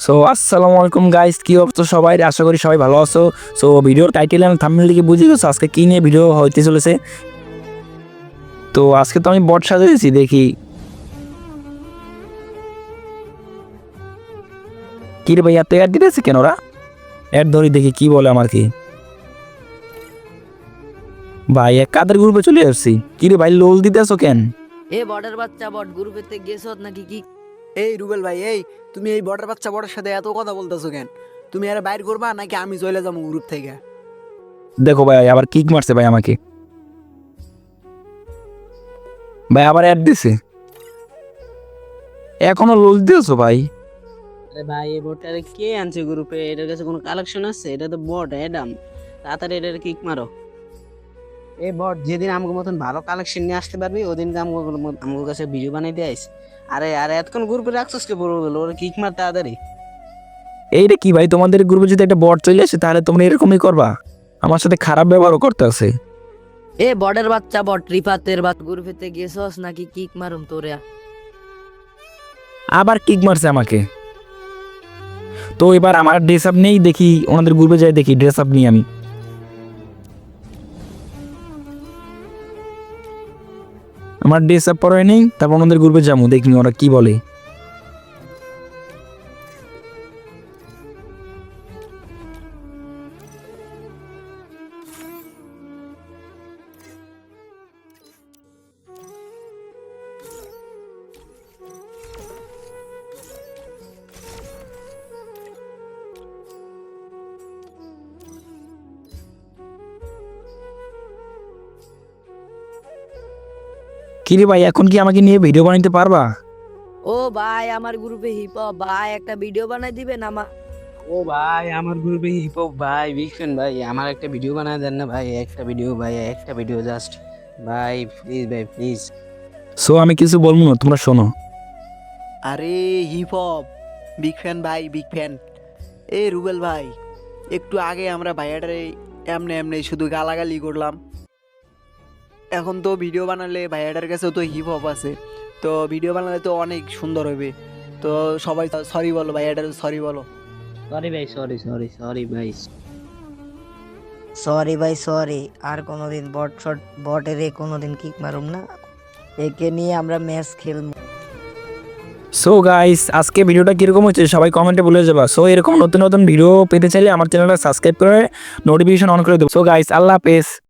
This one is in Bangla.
সো আসসালামু আলাইকুম গাইস কি অবস্থা সবাই? আশা করি সবাই ভালো আছো। সো ভিডিওর টাইটেল আমি থাম্বনেল দিকে বুঝে গেছো আজকে কি নিয়ে ভিডিও হইতে চলেছে? তো, আজকে তো আমি বট সাজিয়েছি দেখি। কি রে ভাই, এত অ্যাড দিতেছে কেন ওরা? অ্যাড ধরি দেখি কি বলে আমার কি ভাই, এক কাদের গ্রুপে চলে আসছি। কি রে ভাই লোল দিতেছো কেন? এ বর্ডার বাচ্চা, বট গ্রুপেতে গেছত নাকি কি? এই রুবেল ভাই এই তুমি এই বড়ের বাচ্চা বড়ের সাথে এত কথা বলতেছো কেন? তুমি আরে বাইর করবা নাকি আমি চলে যাব গ্রুপ থেকে? দেখো ভাই আবার কিক মারছে ভাই আমাকে। ভাই আবার অ্যাড দিছে। এখনও লোল দিয়েছ ভাই? আরে ভাই এই বটটা কে আনছে গ্রুপে এটার কাছে কোনো কালেকশন আছে? এটা তো বট অ্যাডাম তাড়াতাড়ি এটার কিক মারো। এই বট যেদিন আমাকে মতন ভালো কালেকশন নিয়ে আসতে পারবি ওদিন আমাকে আমাকে কাছে ভিডিও বানাই দিয়ে আইস। আরে আরে এতক্ষণ গ্রুপে রাখছিস কে বড় বলো? ওরা কিক মার তাড়াতাড়ি। এইটা কি ভাই তোমাদের গ্রুপে যদি একটা বট চলে আসে তাহলে তোমরা এরকমই করবা। আমার সাথে খারাপ ব্যবহারও করতে আছে। এ বর্ডার বাচ্চা বট রিপাতের বাত গ্রুপেতে গেছস নাকি কিক মারুম তোরে? আবার কিক মারছে আমাকে। তো এবার আমার ড্রেস আপ নেই দেখি ওনাদের গ্রুপে যাই দেখি ড্রেস আপ নিই আমি। আমার ড্রেস আপ পরে নেই তারপর আমাদের গ্রুপে যাব দেখি ওরা কি বলে। কিরে ভাই এখন কি আমাকে নিয়ে ভিডিও বানাইতে পারবা? ও ভাই আমার গ্রুপে হিপ হপ ভাই একটা ভিডিও বানাই দিবেন আমার। ও ভাই আমার গ্রুপে হিপ হপ ভাই ফ্যান ভাই আমার একটা ভিডিও বানায় দেন না ভাই একটা ভিডিও ভাই একটা ভিডিও জাস্ট ভাই প্লিজ ভাই প্লিজ সো আমি কিছু বলব না তোমরা শোনো। আরে হিপ হপ বিগ ফ্যান ভাই বিগ ফ্যান এই রুবেল ভাই একটু আগে আমরা ভাইয়াটারে এমনি এমনি শুধু গালাগালি করলাম। এখন তো ভিডিও বানালে ভাইয়াটার কাছেও তো হিপ হপ আছে। তো ভিডিও বানালে তো অনেক সুন্দর হবে। তো সবাই সরি বলো ভাইয়াটার সরি বলো। সরি ভাই সরি সরি সরি ভাই। সরি ভাই সরি আর কোনোদিন বট শট বটের এ কোনোদিন কিক মারুম না। একে নিয়ে আমরা ম্যাচ খেলব। সো গাইস আজকে ভিডিওটা কীরকম হচ্ছে সবাই কমেন্টে বলে যাবা। সো এরকম নতুন নতুন ভিডিও পেতে চাইলে আমার চ্যানেলটা সাবস্ক্রাইব করে নোটিফিকেশন অন করে দেবো। সো গাইস আল্লাহ হাফেজ।